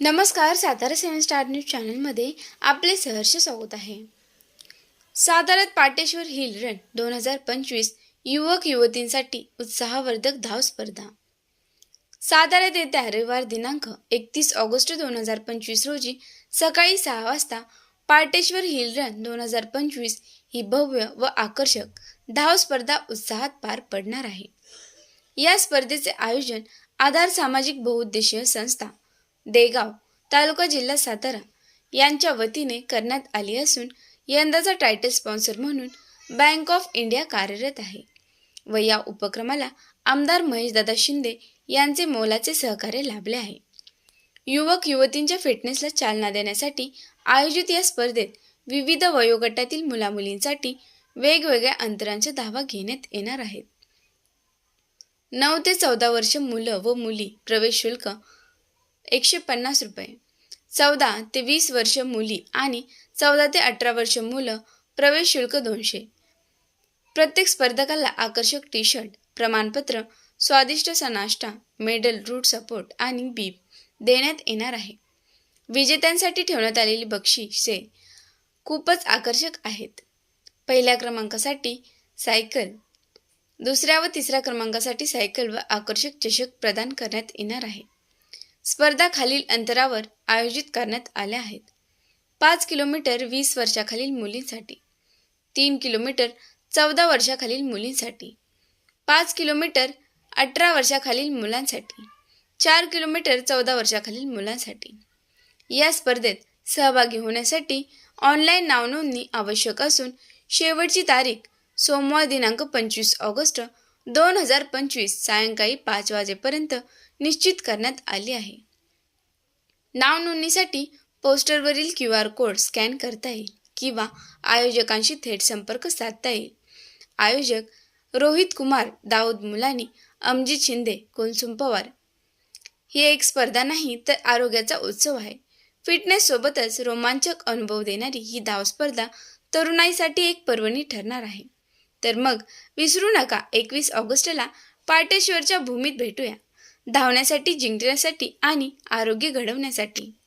नमस्कार सातारा सेवन star news चॅनलमध्ये आपले सहर्ष स्वागत आहे. साताऱ्यात पाटेश्वर हिल रन दोन हजार पंचवीस युवक युवतींसाठी उत्साहवर्धक धाव स्पर्धा. साताऱ्यात येत्या रविवार दिनांक एकतीस ऑगस्ट दोन हजार पंचवीस रोजी सकाळी सहा वाजता पाटेश्वर हिल रन दोन हजार पंचवीस ही भव्य व आकर्षक धाव स्पर्धा उत्साहात पार पडणार आहे. या स्पर्धेचे आयोजन आधार सामाजिक बहुउद्देशीय संस्था देगाव तालुका जिल्हा सातारा यांच्या वतीने करण्यात आली असून यंदाचा टायटल स्पॉन्सर म्हणून बँक ऑफ इंडिया कार्यरत आहे व या उपक्रमाला आमदार महेशदादा शिंदे यांचे मोलाचे सहकार्य लाभले आहे. युवक युवतींच्या फिटनेसला चालना देण्यासाठी आयोजित या स्पर्धेत विविध वयोगटातील मुलामुलींसाठी वेगवेगळ्या अंतरांच्या धावा घेण्यात येणार आहेत. नऊ ते चौदा वर्ष मुलं व मुली प्रवेश शुल्क एकशे पन्नास रुपये. चौदा ते वीस वर्ष मुली आणि चौदा ते अठरा वर्ष मुलं प्रवेश शुल्क दोनशे. प्रत्येक स्पर्धकाला आकर्षक टी शर्ट प्रमाणपत्र स्वादिष्ट सनाष्टा मेडल रूट सपोर्ट आणि बीप देण्यात येणार आहे. विजेत्यांसाठी ठेवण्यात आलेली बक्षिसे खूपच आकर्षक आहेत. पहिल्या क्रमांकासाठी सायकल. दुसऱ्या व तिसऱ्या क्रमांकासाठी सायकल व आकर्षक चषक प्रदान करण्यात येणार आहे. स्पर्धा खालील अंतरावर आयोजित करण्यात आल्या आहेत. पाच किलोमीटर वीस वर्षाखालील मुलींसाठी तीन किलोमीटर चौदा वर्षाखालील मुलींसाठी पाच किलोमीटर अठरा वर्षाखालील मुलांसाठी चार किलोमीटर चौदा वर्षाखालील मुलांसाठी. या स्पर्धेत सहभागी होण्यासाठी ऑनलाईन नावनोंदणी आवश्यक असून शेवटची तारीख सोमवार दिनांक पंचवीस ऑगस्ट दोन हजार पंचवीस सायंकाळी पाच वाजेपर्यंत निश्चित करण्यात आली आहे. नाव नोंदणीसाठी पोस्टरवरील क्यू आर कोड स्कॅन करता येईल किंवा आयोजकांशी थेट संपर्क साधता येईल. आयोजक रोहित कुमार दाऊद मुलानी अमजित शिंदे कुलसुम पवार. ही एक स्पर्धा नाही तर आरोग्याचा उत्सव आहे. फिटनेससोबतच रोमांचक अनुभव देणारी ही धावस्पर्धा तरुणाईसाठी एक पर्वणी ठरणार आहे. तर मग विसरू नका एकवीस ऑगस्टला पाटेश्वरच्या भूमीत भेटूया. धावण्यासाठी जिंकण्यासाठी आणि आरोग्य घडवण्यासाठी.